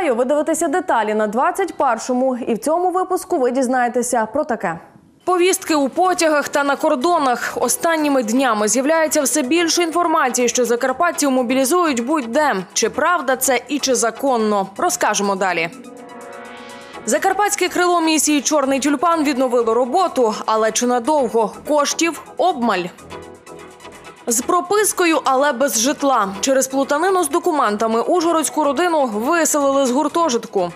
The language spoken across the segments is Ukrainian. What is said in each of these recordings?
Вітаю! Ви дивитеся деталі на 21-му. І в цьому випуску ви дізнаєтеся про таке. Повістки у потягах та на кордонах останніми днями з'являється все більше інформації, що закарпатців мобілізують будь-де. Чи правда це і чи законно? Розкажемо далі. Закарпатське крило місії Чорний тюльпан відновило роботу, але чи надовго коштів обмаль. З пропискою, але без житла. Через плутанину з документами ужгородську родину виселили з гуртожитку.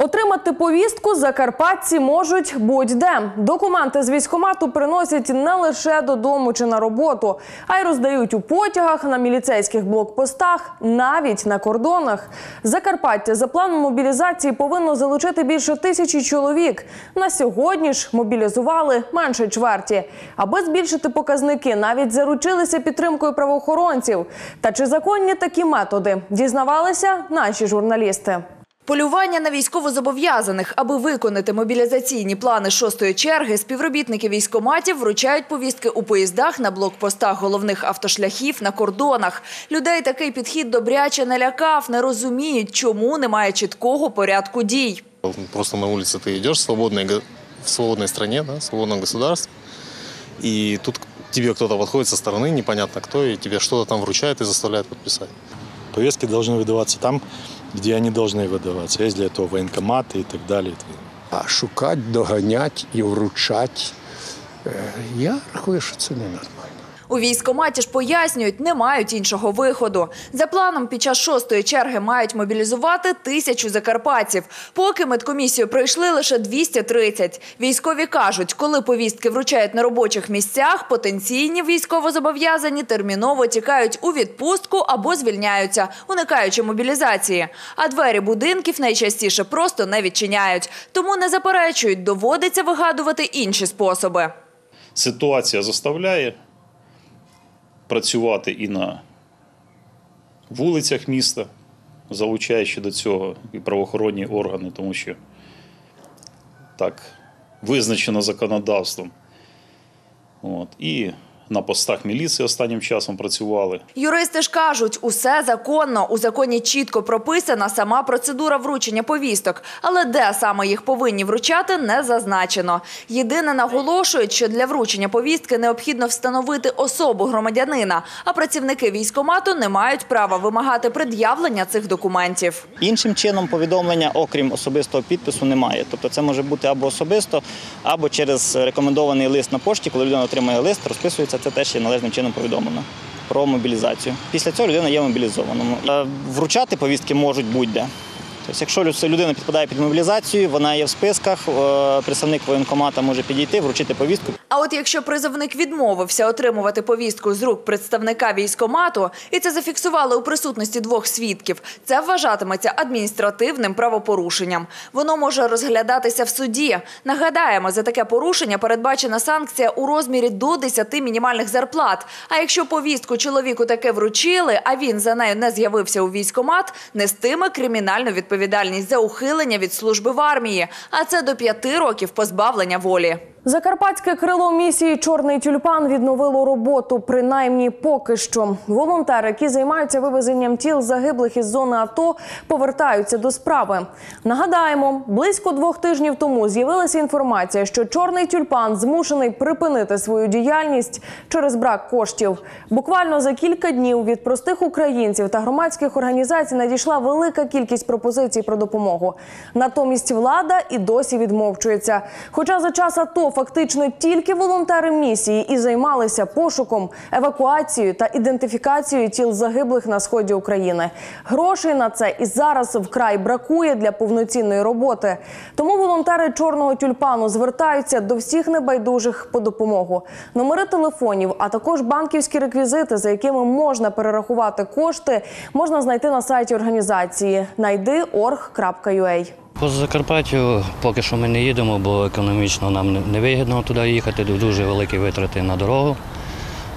Отримати повістку закарпатці можуть будь-де. Документи з військкомату приносять не лише додому чи на роботу, а й роздають у потягах, на міліцейських блокпостах, навіть на кордонах. Закарпаття за планом мобілізації повинно залучити більше тисячі чоловік. На сьогодні ж мобілізували менше чверті. Аби збільшити показники, навіть заручилися підтримкою правоохоронців. Та чи законні такі методи? Дізнавалися наші журналісти. Полювання на військовозобов'язаних, аби виконати мобілізаційні плани шостої черги, співробітники військоматів вручають повістки у поїздах на блокпостах головних автошляхів на кордонах. Людей такий підхід добряче налякав, не розуміють, чому немає чіткого порядку дій. Просто на улице ты идешь в свободной, го- в свободной стране, да, в свободном государстве, и тут к тебе кто-то подходит со стороны, непонятно кто, и тебе что-то там вручает и заставляет подписать. Повестки должны выдаваться там, где они должны выдаваться. Есть для этого военкоматы и так далее. А шукати, доганять і вручати. е, Я рахую, що це ненормально. У військкоматі ж пояснюють, не мають іншого виходу. За планом, під час шостої черги мають мобілізувати тисячу закарпатців. Поки медкомісію пройшли лише 230. Військові кажуть, коли повістки вручають на робочих місцях, потенційні військовозобов'язані терміново тікають у відпустку або звільняються, уникаючи мобілізації. А двері будинків найчастіше просто не відчиняють. Тому не заперечують, доводиться вигадувати інші способи. ситуація заставляє працювати і на вулицях міста, залучаючи до цього і правоохоронні органи, тому що так визначено законодавством. От. І на постах міліції останнім часом працювали. Юристи ж кажуть, усе законно. У законі чітко прописана сама процедура вручення повісток. Але де саме їх повинні вручати, не зазначено. Єдине наголошують, що для вручення повістки необхідно встановити особу громадянина, а працівники військомату не мають права вимагати пред'явлення цих документів. Іншим чином повідомлення, окрім особистого підпису, немає. Тобто це може бути або особисто, або через рекомендований лист на пошті, коли людина отримує лист, розписується, це теж є належним чином повідомлено про мобілізацію. Після цього людина є мобілізованою. Е, Вручати повістки можуть будь-де. Тобто, якщо лю- людина підпадає під мобілізацію, вона є в списках, е, представник воєнкомата може підійти, вручити повістку. А от якщо призовник відмовився отримувати повістку з рук представника військомату, і це зафіксували у присутності двох свідків, це вважатиметься адміністративним правопорушенням. Воно може розглядатися в суді. Нагадаємо, за таке порушення передбачена санкція у розмірі до 10 мінімальних зарплат. А якщо повістку чоловіку таке вручили, а він за нею не з'явився у військомат, нестиме кримінальну відповідальність за ухилення від служби в армії, а це до п'яти років позбавлення волі. Закарпатське крило місії Чорний тюльпан відновило роботу, принаймні поки що. Волонтери, які займаються вивезенням тіл загиблих із зони АТО, повертаються до справи. Нагадаємо, близько двох тижнів тому з'явилася інформація, що чорний тюльпан змушений припинити свою діяльність через брак коштів. Буквально за кілька днів від простих українців та громадських організацій надійшла велика кількість пропозицій про допомогу. Натомість влада і досі відмовчується. Хоча за час АТО фактично тільки волонтери місії і займалися пошуком, евакуацією та ідентифікацією тіл загиблих на сході України. Грошей на це і зараз вкрай бракує для повноцінної роботи. Тому волонтери чорного тюльпану звертаються до всіх небайдужих по допомогу. Номери телефонів, а також банківські реквізити, за якими можна перерахувати кошти, можна знайти на сайті організації найди.org.ua. По Закарпаттю поки що ми не їдемо, бо економічно нам не- невигідно туди їхати, дуже великі витрати на дорогу.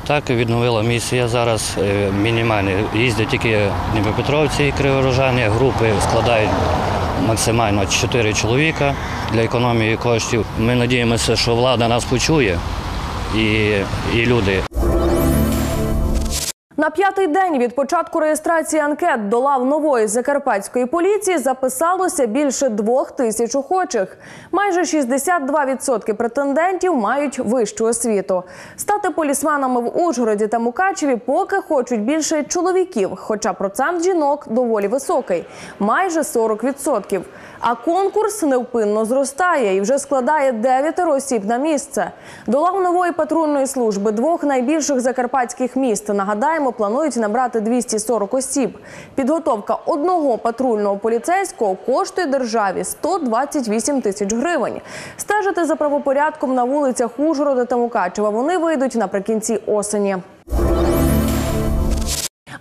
Так, відновила місія зараз е, мінімальні. Їздять тільки Дніпропетровці і Криворожані, групи складають максимально 4 чоловіка для економії коштів. Ми надіємося, що влада нас почує і, і люди. На п'ятий день від початку реєстрації анкет до лав нової закарпатської поліції записалося більше двох тисяч охочих. Майже 62% претендентів мають вищу освіту. Стати полісменами в Ужгороді та Мукачеві поки хочуть більше чоловіків, хоча процент жінок доволі високий майже 40%. А конкурс невпинно зростає і вже складає дев'ятеро осіб на місце. До лав нової патрульної служби двох найбільших закарпатських міст нагадаємо, планують набрати 240 осіб. Підготовка одного патрульного поліцейського коштує державі 128 тисяч гривень. Стежити за правопорядком на вулицях Ужгорода та Мукачева вони вийдуть наприкінці осені.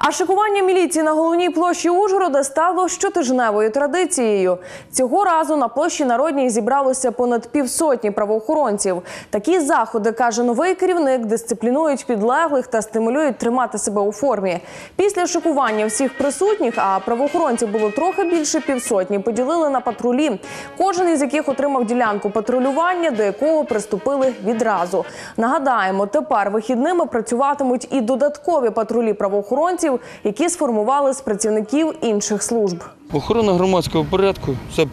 А шикування міліції на головній площі Ужгорода стало щотижневою традицією. Цього разу на площі Народній зібралося понад півсотні правоохоронців. Такі заходи, каже новий керівник, дисциплінують підлеглих та стимулюють тримати себе у формі. Після шикування всіх присутніх, а правоохоронців було трохи більше півсотні, поділили на патрулі. Кожен із яких отримав ділянку патрулювання, до якого приступили відразу. Нагадаємо, тепер вихідними працюватимуть і додаткові патрулі правоохоронців, які сформували з працівників інших служб. Охорона громадського порядку за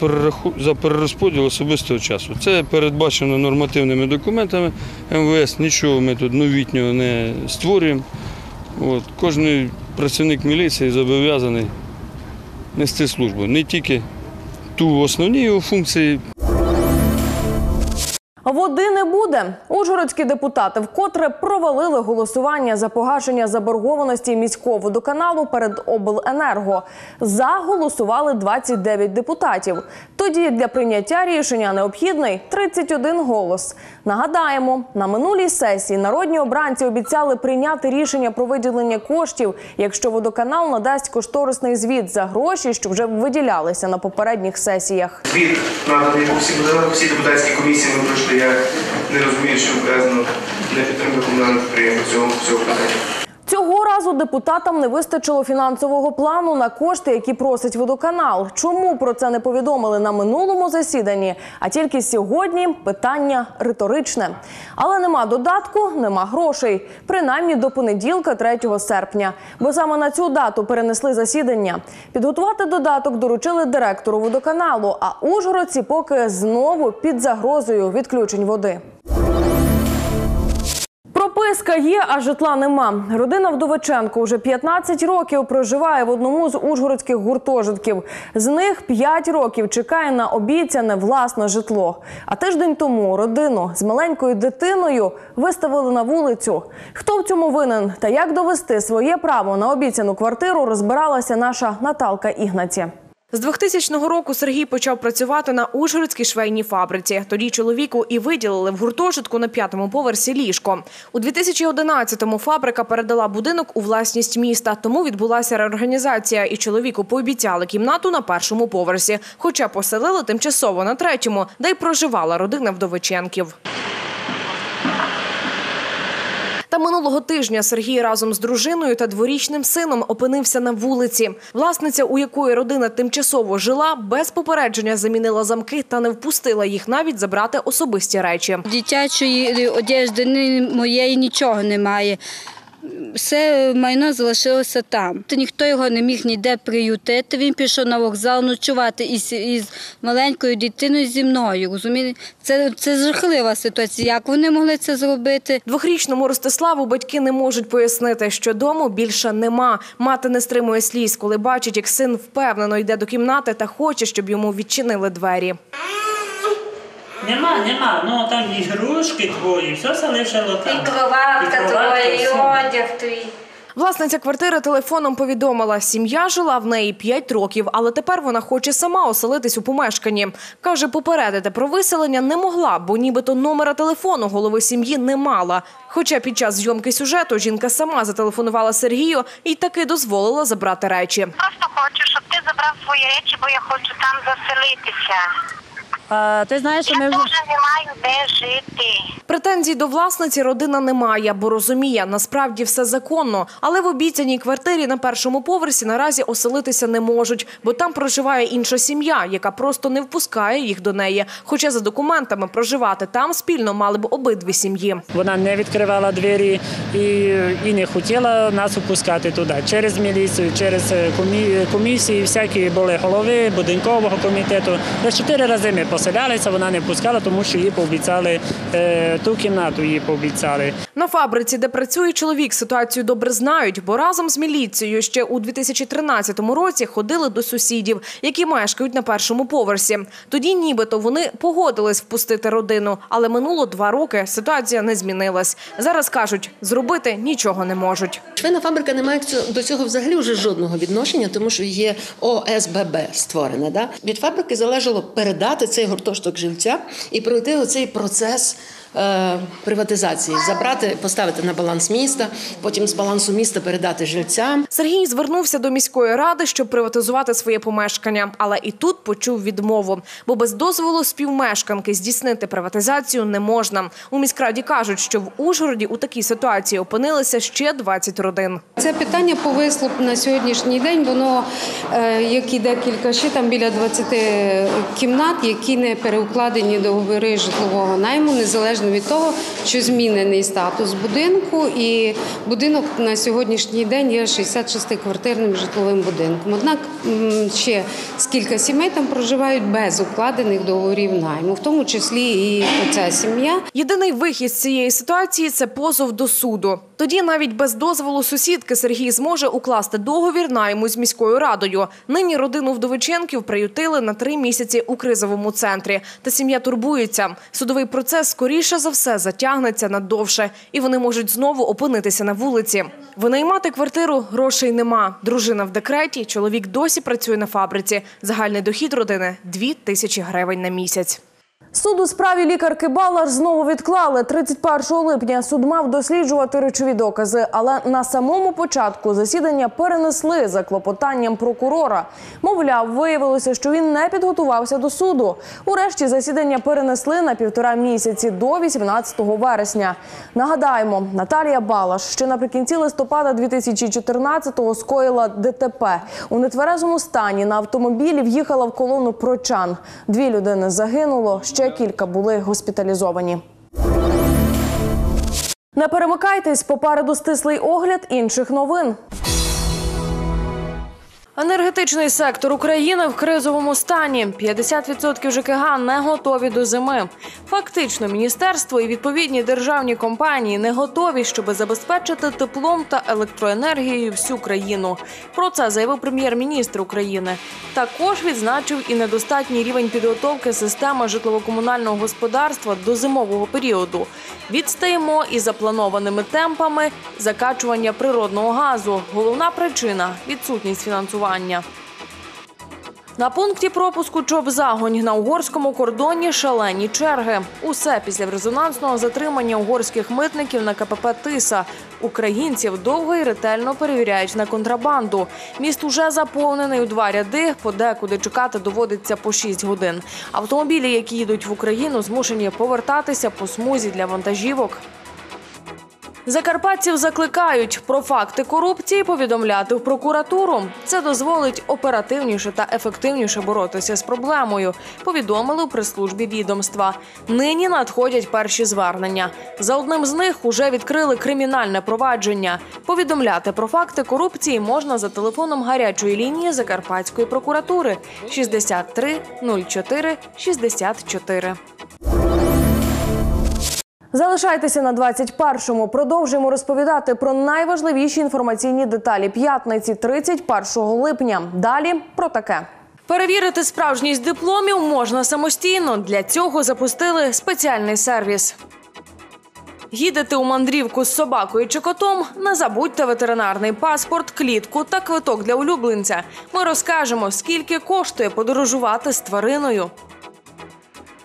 за перерозподіл особистого часу. Це передбачено нормативними документами МВС. Нічого ми тут новітнього не створюємо. От. Кожен працівник міліції зобов'язаний нести службу. Не тільки ту основні його функції, Води не буде. Ужгородські депутати вкотре провалили голосування за погашення заборгованості міського водоканалу перед обленерго. За голосували 29 депутатів. Тоді для прийняття рішення необхідний 31 голос. Нагадаємо, на минулій сесії народні обранці обіцяли прийняти рішення про виділення коштів, якщо водоканал надасть кошторисний звіт за гроші, що вже виділялися на попередніх сесіях. Звіт наданий всі депутатські комісії ми пройшли. Я не розумію, що вказано не підтримка комунальних підприємств цього, цього питання. Разу депутатам не вистачило фінансового плану на кошти, які просить водоканал. Чому про це не повідомили на минулому засіданні? А тільки сьогодні питання риторичне. Але нема додатку, нема грошей. Принаймні до понеділка, 3 серпня. Бо саме на цю дату перенесли засідання. Підготувати додаток доручили директору водоканалу. А ужгородці поки знову під загрозою відключень води. Прописка є, а житла нема. Родина Вдовиченко вже 15 років проживає в одному з ужгородських гуртожитків. З них 5 років чекає на обіцяне власне житло. А тиждень тому родину з маленькою дитиною виставили на вулицю. Хто в цьому винен та як довести своє право на обіцяну квартиру, розбиралася наша Наталка Ігнаці. З 2000 року Сергій почав працювати на Ужгородській швейній фабриці. Тоді чоловіку і виділили в гуртожитку на п'ятому поверсі ліжко. У 2011-му фабрика передала будинок у власність міста, тому відбулася реорганізація, і чоловіку пообіцяли кімнату на першому поверсі, хоча поселили тимчасово на третьому, де й проживала родина Вдовиченків. Та минулого тижня Сергій разом з дружиною та дворічним сином опинився на вулиці. Власниця, у якої родина тимчасово жила, без попередження замінила замки та не впустила їх навіть забрати особисті речі. Дитячої одежди моєї нічого немає. Все майно залишилося там. То ніхто його не міг ніде приютити. Він пішов на вокзал ночувати із, із маленькою дитиною зі мною. Розумієте? Це, це жахлива ситуація. Як вони могли це зробити? Двохрічному Ростиславу батьки не можуть пояснити, що дому більше нема. Мати не стримує сліз, коли бачить, як син впевнено йде до кімнати та хоче, щоб йому відчинили двері. Нема, нема. Ну там ігрушки твої, все залишило там. І кроватка твоя, і одяг твій. Власниця квартири телефоном повідомила, сім'я жила в неї 5 років, але тепер вона хоче сама оселитись у помешканні. Каже, попередити про виселення не могла, бо нібито номера телефону голови сім'ї не мала. Хоча під час зйомки сюжету жінка сама зателефонувала Сергію і таки дозволила забрати речі. Просто хочу, щоб ти забрав свої речі, бо я хочу там заселитися. А, ти знаєш, що ми вже не маю де жити. Претензій до власниці родина не має, бо розуміє, насправді все законно. Але в обіцяній квартирі на першому поверсі наразі оселитися не можуть, бо там проживає інша сім'я, яка просто не впускає їх до неї. Хоча за документами проживати там спільно мали б обидві сім'ї. вона не відкривала двері і, і не хотіла нас впускати туди. Через міліцію, через е, комісії, всякі були голови будинкового комітету. Вже чотири рази ми поселялися, вона не пускала, тому що їй пообіцяли е, ту кімнату, їй пообіцяли. На фабриці, де працює чоловік, ситуацію добре знають, бо разом з міліцією ще у 2013 році ходили до сусідів, які мешкають на першому поверсі. Тоді нібито вони погодились впустити родину, але минуло два роки. Ситуація не змінилась. Зараз кажуть, зробити нічого не можуть. Швейна фабрика не має до цього взагалі вже жодного відношення, тому що є ОСББ створена. Да? Від фабрики залежало передати цей гуртожиток живця і пройти оцей процес. Е, Приватизації забрати, поставити на баланс міста, потім з балансу міста передати жильцям. Сергій звернувся до міської ради, щоб приватизувати своє помешкання, але і тут почув відмову, бо без дозволу співмешканки здійснити приватизацію не можна. У міськраді кажуть, що в Ужгороді у такій ситуації опинилися ще 20 родин. Це питання повисло на сьогоднішній день. Воно е, як і декілька ще там біля 20 кімнат, які не переукладені договори житлового найму, незалежно від того, що змінений статус будинку, і будинок на сьогоднішній день є 66-квартирним житловим будинком. Однак ще скільки сімей там проживають без укладених договорів найму, в тому числі і оця сім'я. Єдиний вихід з цієї ситуації це позов до суду. Тоді навіть без дозволу сусідки Сергій зможе укласти договір найму з міською радою. Нині родину Вдовиченків приютили на три місяці у кризовому центрі. Та сім'я турбується. Судовий процес скоріше за все затягнеться надовше, і вони можуть знову опинитися на вулиці. Винаймати квартиру грошей нема. Дружина в декреті, чоловік досі працює на фабриці. Загальний дохід родини – дві тисячі гривень на місяць. Суд у справі лікарки Балаш знову відклали. 31 липня суд мав досліджувати речові докази, але на самому початку засідання перенесли за клопотанням прокурора. Мовляв, виявилося, що він не підготувався до суду. Урешті засідання перенесли на півтора місяці до 18 вересня. Нагадаємо, Наталія Балаш ще наприкінці листопада 2014-го скоїла ДТП. У нетверезому стані на автомобілі в'їхала в колону прочан. Дві людини загинуло, ще кілька були госпіталізовані. Не перемикайтесь, попереду стислий огляд інших новин. Енергетичний сектор України в кризовому стані. 50% ЖКГ не готові до зими. Фактично, міністерство і відповідні державні компанії не готові, щоб забезпечити теплом та електроенергією всю країну. Про це заявив прем'єр-міністр України. Також відзначив і недостатній рівень підготовки системи житлово-комунального господарства до зимового періоду. Відстаємо із запланованими темпами закачування природного газу. Головна причина відсутність фінансування. На пункті пропуску Чоп-Загонь на угорському кордоні шалені черги. Усе після резонансного затримання угорських митників на КПП Тиса. Українців довго і ретельно перевіряють на контрабанду. Міст уже заповнений у два ряди, подекуди чекати доводиться по 6 годин. Автомобілі, які їдуть в Україну, змушені повертатися по смузі для вантажівок. Закарпатців закликають про факти корупції повідомляти в прокуратуру. Це дозволить оперативніше та ефективніше боротися з проблемою. Повідомили у прес-службі відомства. Нині надходять перші звернення. За одним з них уже відкрили кримінальне провадження. Повідомляти про факти корупції можна за телефоном гарячої лінії Закарпатської прокуратури 63 04 64. Залишайтеся на 21-му. Продовжуємо розповідати про найважливіші інформаційні деталі п'ятниці 31 липня. Далі про таке. Перевірити справжність дипломів можна самостійно. Для цього запустили спеціальний сервіс. Їдете у мандрівку з собакою чи котом? Не забудьте ветеринарний паспорт, клітку та квиток для улюбленця. Ми розкажемо, скільки коштує подорожувати з твариною.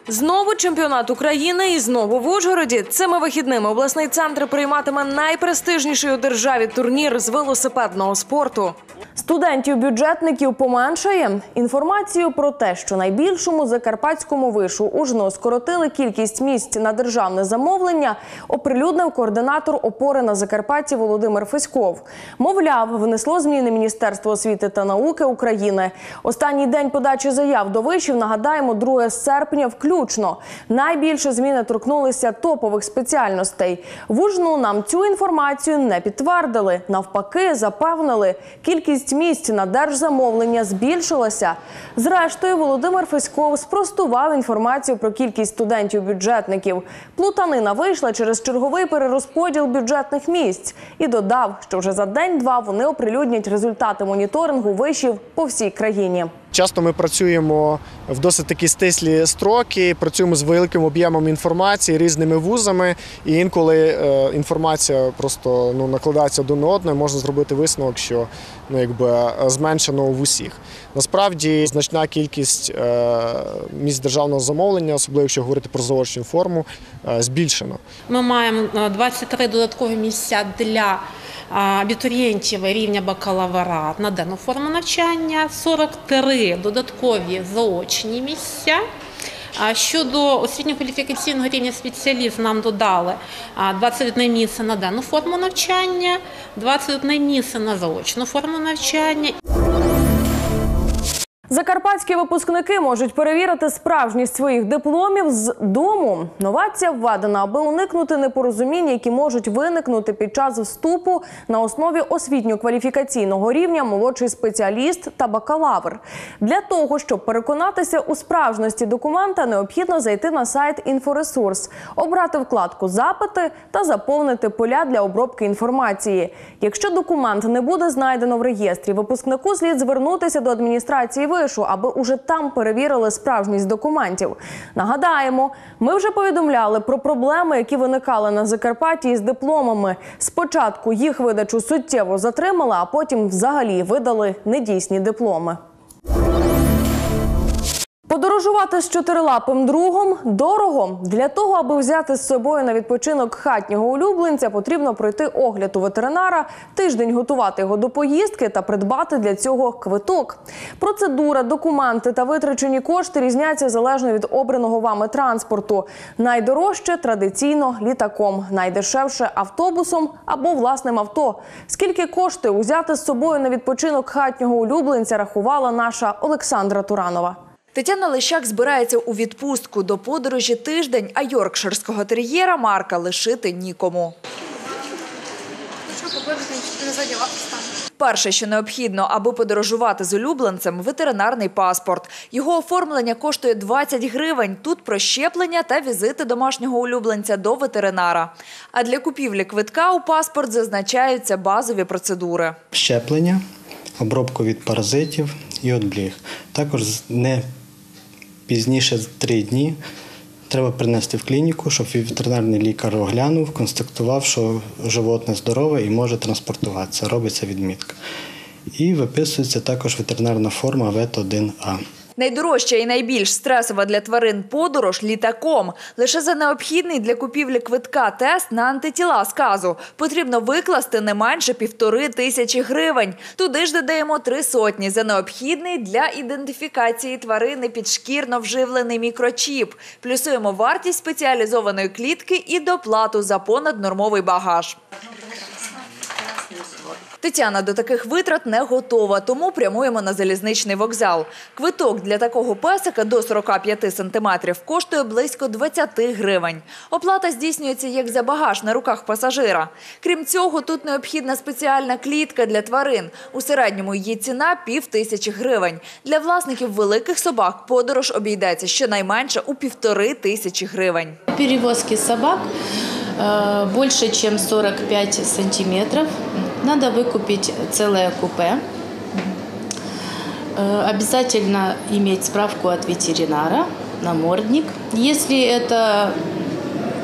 Знову чемпіонат України і знову в Ужгороді. Цими вихідними обласний центр прийматиме найпрестижніший у державі турнір з велосипедного спорту. Студентів-бюджетників поменшає. Інформацію про те, що найбільшому закарпатському вишу Ужно скоротили кількість місць на державне замовлення, оприлюднив координатор опори на Закарпатті Володимир Феськов. Мовляв, внесло зміни Міністерство освіти та науки України. Останній день подачі заяв до вишів нагадаємо 2 серпня включно. Найбільше зміни торкнулися топових спеціальностей. В Ужну нам цю інформацію не підтвердили. Навпаки, запевнили, кількість місць на держзамовлення збільшилася. Зрештою, Володимир Феськов спростував інформацію про кількість студентів-бюджетників. Плутанина вийшла через черговий перерозподіл бюджетних місць і додав, що вже за день-два вони оприлюднять результати моніторингу вишів по всій країні. Часто ми працюємо в досить такі стислі строки, працюємо з великим об'ємом інформації, різними вузами, і інколи е, інформація просто ну, накладається на одне, можна зробити висновок, що ну, якби, зменшено в усіх. Насправді значна кількість е, місць державного замовлення, особливо якщо говорити про заочну форму, е, збільшено. Ми маємо е, 23 додаткові місця для абітурієнтів рівня бакалавра на денну форму навчання, 43 додаткові заочні місця. Щодо освітньо-кваліфікаційного рівня спеціаліст нам додали а, 21 місце на денну форму навчання, 21 місце на заочну форму навчання. Закарпатські випускники можуть перевірити справжність своїх дипломів з дому. Новація введена, аби уникнути непорозумінь, які можуть виникнути під час вступу на основі освітньо-кваліфікаційного рівня молодший спеціаліст та бакалавр. Для того щоб переконатися у справжності документа, необхідно зайти на сайт Інфоресурс, обрати вкладку Запити та заповнити поля для обробки інформації. Якщо документ не буде знайдено в реєстрі, випускнику слід звернутися до адміністрації вишу, аби уже там перевірили справжність документів. Нагадаємо, ми вже повідомляли про проблеми, які виникали на Закарпатті із дипломами. Спочатку їх видачу суттєво затримали, а потім взагалі видали недійсні дипломи. Подорожувати з чотирилапим другом дорого. Для того, аби взяти з собою на відпочинок хатнього улюбленця, потрібно пройти огляд у ветеринара, тиждень готувати його до поїздки та придбати для цього квиток. Процедура, документи та витрачені кошти різняться залежно від обраного вами транспорту. Найдорожче традиційно літаком, найдешевше автобусом або власним авто. Скільки коштує узяти з собою на відпочинок хатнього улюбленця, рахувала наша Олександра Туранова. Тетяна Лещак збирається у відпустку до подорожі тиждень, а йоркширського тер'єра Марка лишити нікому. Перше, що необхідно, аби подорожувати з улюбленцем – ветеринарний паспорт. Його оформлення коштує 20 гривень. Тут прощеплення та візити домашнього улюбленця до ветеринара. А для купівлі квитка у паспорт зазначаються базові процедури. щеплення, обробку від паразитів і отбліг. Також не пізніше три дні треба принести в клініку, щоб ветеринарний лікар оглянув, констатував, що животне здорове і може транспортуватися. Робиться відмітка. І виписується також ветеринарна форма ВЕТ 1А. Найдорожча і найбільш стресова для тварин подорож літаком. Лише за необхідний для купівлі квитка тест на антитіла сказу потрібно викласти не менше півтори тисячі гривень. Туди ж додаємо три сотні за необхідний для ідентифікації тварини підшкірно вживлений мікрочіп. Плюсуємо вартість спеціалізованої клітки і доплату за понаднормовий багаж. Тетяна до таких витрат не готова, тому прямуємо на залізничний вокзал. Квиток для такого песика до 45 сантиметрів коштує близько 20 гривень. Оплата здійснюється як за багаж на руках пасажира. Крім цього, тут необхідна спеціальна клітка для тварин. У середньому її ціна пів тисячі гривень. Для власників великих собак подорож обійдеться щонайменше у півтори тисячі гривень. Перевозки собак э, больше, чем 45 сантиметров. Надо выкупить целое купе. Э, Обязательно иметь справку от ветеринара, намордник. Если это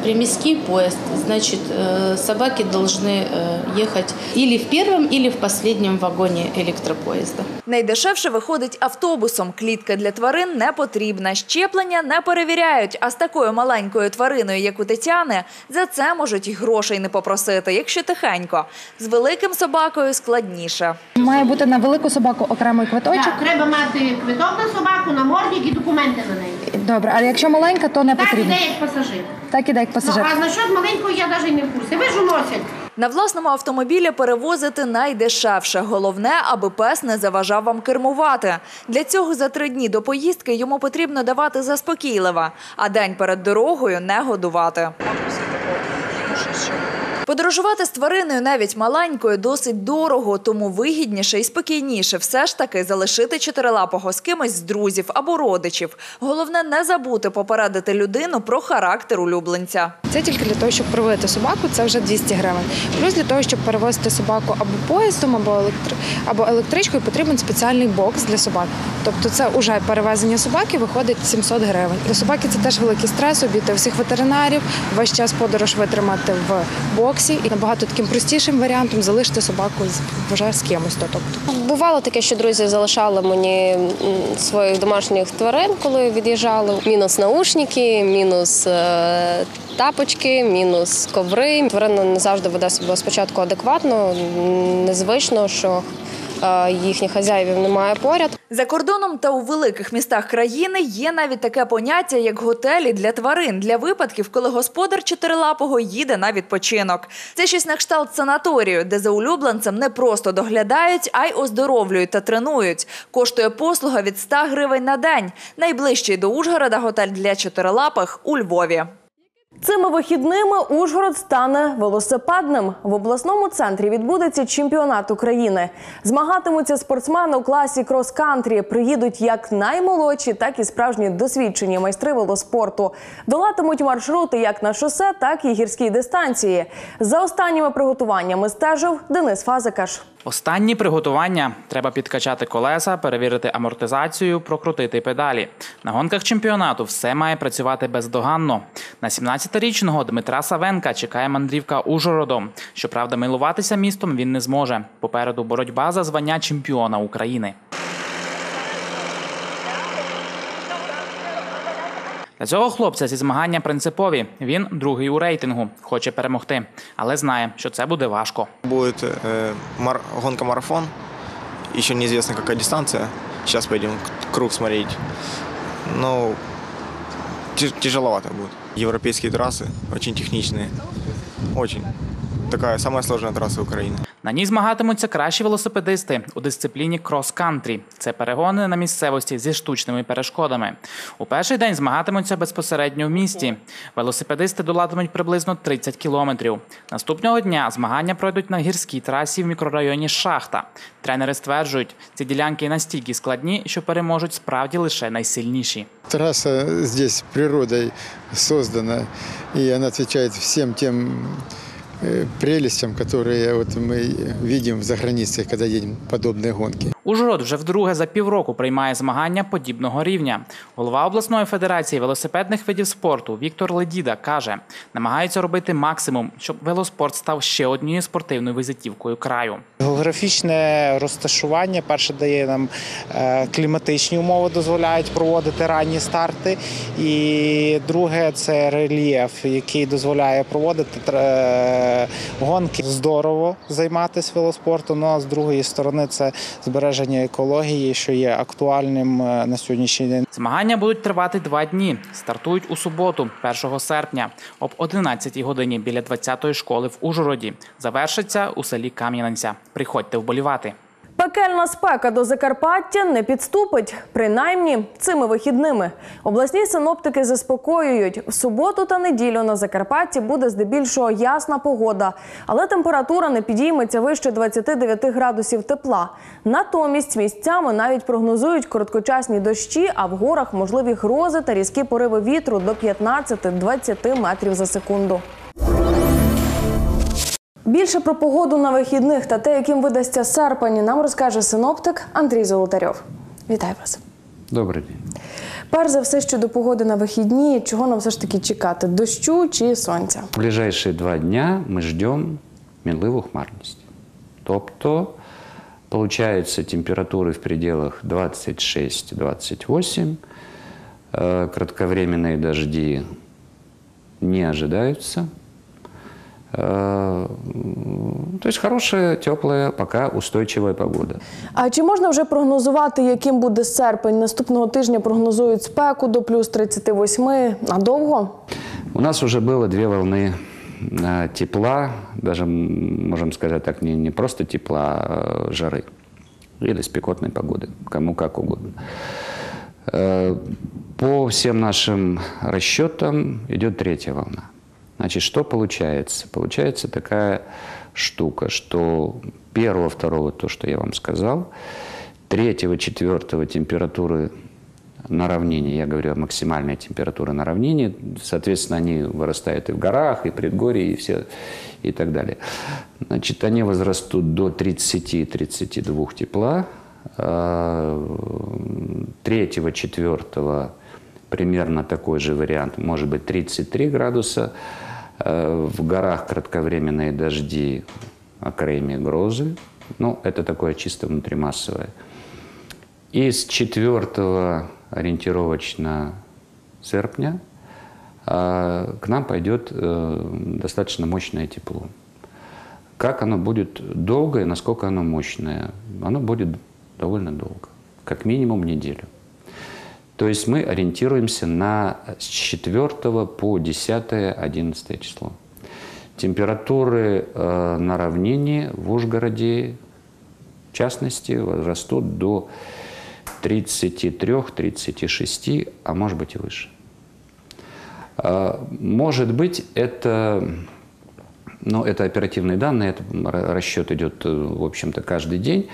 примеский поезд, значит, э, собаки должны э, ехать или в первом, или в последнем вагоне электропоезда. Найдешевше виходить автобусом. Клітка для тварин не потрібна. Щеплення не перевіряють. А з такою маленькою твариною, як у Тетяни, за це можуть і грошей не попросити, якщо тихенько. З великим собакою складніше. Має бути на велику собаку окремий квиточок. Так, треба мати квиток на собаку, намордник і документи на неї. Добре, але якщо маленька, то не Так потрібно. іде як пасажир. Так іде як Ну, пасажир. а насчет маленького я навіть не в курсі. Ви ж уносять. На власному автомобілі перевозити найдешевше. Головне, аби пес не заважав вам кермувати. Для цього за три дні до поїздки йому потрібно давати заспокійливе, а день перед дорогою не годувати. Подорожувати з твариною навіть маленькою досить дорого, тому вигідніше і спокійніше все ж таки залишити чотирилапого з кимось з друзів або родичів. Головне не забути попередити людину про характер улюбленця. Це тільки для того, щоб проводити собаку, це вже 200 гривень. Плюс для того, щоб перевозити собаку або поїздом, або, електри... або електричкою, потрібен спеціальний бокс для собак. Тобто це вже перевезення собаки виходить 700 гривень. Для собаки це теж великий стрес, обійти всіх ветеринарів, весь час подорож витримати в боксі. І набагато таким простішим варіантом залишити собаку вже з кимось. то, Тобто. Бувало таке, що друзі залишали мені своїх домашніх тварин, коли від'їжджали. Мінус наушники, мінус е, тапочки, мінус коври. Тварина не завжди веде себе спочатку адекватно, незвично, що їхніх хазяїв немає поряд. За кордоном та у великих містах країни є навіть таке поняття, як готелі для тварин, для випадків, коли господар чотирилапого їде на відпочинок. Це щось на кшталт санаторію, де за улюбленцем не просто доглядають, а й оздоровлюють та тренують. Коштує послуга від 100 гривень на день. Найближчий до Ужгорода готель для чотирилапих у Львові. Цими вихідними Ужгород стане велосипедним. В обласному центрі відбудеться чемпіонат України. Змагатимуться спортсмени у класі крос-кантрі. Приїдуть як наймолодші, так і справжні досвідчені майстри велоспорту. Долатимуть маршрути як на шосе, так і гірській дистанції. За останніми приготуваннями стежив Денис Фазикаш. Останні приготування треба підкачати колеса, перевірити амортизацію, прокрутити педалі. На гонках чемпіонату все має працювати бездоганно. На 17-річного Дмитра Савенка чекає мандрівка Ужгородом. Щоправда, милуватися містом він не зможе. Попереду боротьба за звання чемпіона України. Для цього хлопця зі змагання принципові. Він другий у рейтингу, хоче перемогти, але знає, що це буде важко. Будет э, мар- гонка-марафон. Еще неизвестно, какая дистанция. Сейчас пойдем к- круг смотреть. Ну, ти- тяжеловато будет. Европейские трассы очень техничные. Очень. Такая самая сложная трасса Украины. На ній змагатимуться кращі велосипедисти у дисципліні крос-кантрі. Це перегони на місцевості зі штучними перешкодами. У перший день змагатимуться безпосередньо в місті. Велосипедисти долатимуть приблизно 30 кілометрів. Наступного дня змагання пройдуть на гірській трасі в мікрорайоні Шахта. Тренери стверджують, ці ділянки настільки складні, що переможуть справді лише найсильніші. Трасса здесь природой создана, и она отвечает всем тем э, прелестям, которые вот мы видим за границей, когда едем подобные гонки. Ужгород вже вдруге за півроку приймає змагання подібного рівня. Голова обласної федерації велосипедних видів спорту Віктор Ледіда каже, намагаються робити максимум, щоб велоспорт став ще однією спортивною візитівкою краю. Географічне розташування перше дає нам е, кліматичні умови, дозволяють проводити ранні старти. І друге це рельєф, який дозволяє проводити тр- гонки. Здорово займатися велоспортом. Ну а з другої сторони це збереження екології, що є актуальним е, на сьогоднішній день. Змагання будуть тривати два дні. Стартують у суботу, 1 серпня, об 11 годині біля 20-ї школи в Ужгороді. Завершиться у селі Кам'янця. Приходьте вболівати. Пекельна спека до Закарпаття не підступить, принаймні цими вихідними. Обласні синоптики заспокоюють, в суботу та неділю на Закарпатті буде здебільшого ясна погода, але температура не підійметься вище 29 градусів тепла. Натомість місцями навіть прогнозують короткочасні дощі, а в горах можливі грози та різкі пориви вітру до 15-20 метрів за секунду. Більше про погоду на вихідних та те, яким видасться серпень, нам розкаже синоптик Андрій Золотарьов. Вітаю вас. Добрий день. Перш за все щодо погоди на вихідні, чого нам все ж таки чекати? Дощу чи сонця? В ближайші два дня ми ждемо мінливу хмарність. Тобто, получается температури в пределах 26-28, Э, кратковременные дожди не ожидаются. Э, То есть хорошая, теплая, пока устойчивая погода. А чи можна вже прогнозувати, яким буде серпень? Наступного тижня прогнозують спеку до плюс 38. Надовго? У нас уже было две волны э, тепла, даже м, можем сказать так, не, не просто тепла, а жары или спекотной погоды, кому как угодно. Э, По всем нашим расчетам идет третья волна. Значит, что получается? Получается такая штука, что первого, второго, то, что я вам сказал, третьего, четвертого температуры на равнине, я говорю о максимальной температуре равнине, соответственно, они вырастают и в горах, и предгорье, и все, и так далее. Значит, они возрастут до 30-32 тепла, А, третьего, четвертого примерно такой же вариант, может быть 33 градуса, Э, в горах кратковременные дожди, окреми грозы, ну, это такое чисто внутримассовое. И с 4 ориентировочно серпня а, к нам пойдет э, достаточно мощное тепло. Как оно будет долго и насколько оно мощное? Оно будет довольно долго, как минимум неделю. То есть мы ориентируемся на с 4 по 10-11 число. Температуры э, на равнине в Ужгороде, в частности, возрастут до 33-36, а может быть и выше. Э, Может быть, это, ну, это оперативные данные, это расчет идет, э, в общем-то, каждый день,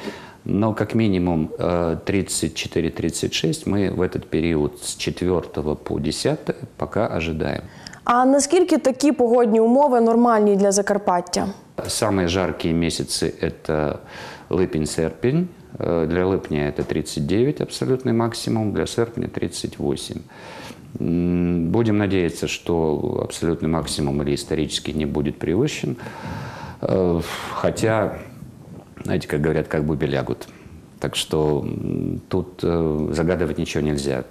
но как минимум э, 34-36 мы в этот период с 4 по 10 пока ожидаем. А наскільки такі погодні умови нормальні для Закарпаття? Самые жаркие месяцы – это липень-серпень. Э, Для липня это 39 абсолютный максимум, для серпня 38. М, Будем надеяться, что абсолютный максимум или исторически не будет превышен. Э, Хотя, знаете, как говорят, как бубе лягут. Так что тут э, загадывать ничего нельзя.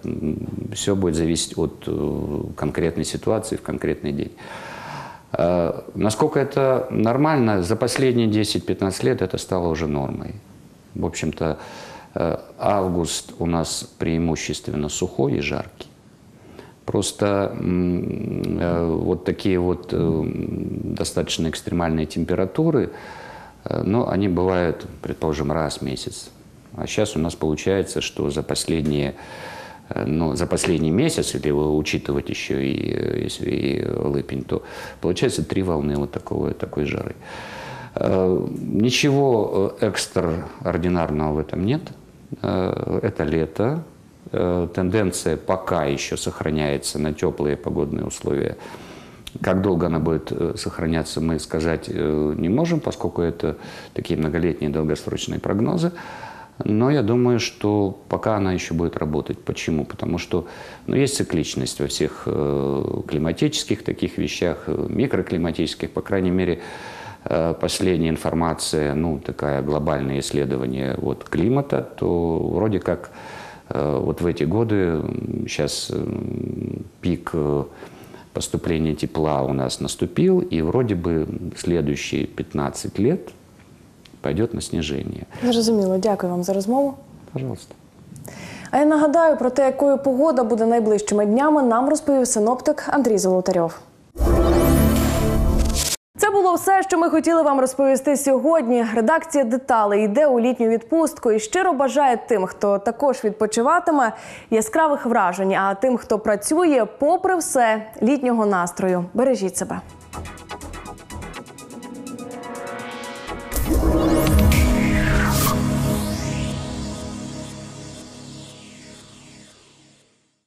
Все будет зависеть от э, конкретной ситуации в конкретный день. Э, Насколько это нормально, за последние 10-15 лет это стало уже нормой. В общем-то, э, август у нас преимущественно сухой и жаркий. Просто вот такие вот достаточно экстремальные температуры, но они бывают, предположим, раз в месяц. А сейчас у нас получается, что за последние э, ну, за последний месяц, или учитывать еще и, э, если и лыпень, то получается три волны вот такого, такой жары. Э, Ничего э, экстраординарного в этом нет. Э, Это лето. Э, Тенденция пока еще сохраняется на теплые погодные условия. Как долго она будет э, сохраняться, мы сказать э, не можем, поскольку это такие многолетние долгосрочные прогнозы. Но я думаю, что пока она еще будет работать. Почему? Потому что ну, есть цикличность во всех э, климатических таких вещах, микроклиматических, по крайней мере, последняя информация, ну, такая глобальное исследование вот, климата, то вроде как вот в эти годы сейчас пик поступления тепла у нас наступил, и вроде бы следующие 15 лет пойдет на снижение. Зрозуміло, дякую вам за розмову. Пожалуйста. А я нагадаю про те, якою погода буде найближчими днями, нам розповів синоптик Андрій Золотарьов. Це було все, що ми хотіли вам розповісти сьогодні. Редакція деталей йде у літню відпустку і щиро бажає тим, хто також відпочиватиме яскравих вражень. А тим, хто працює, попри все, літнього настрою. Бережіть себе.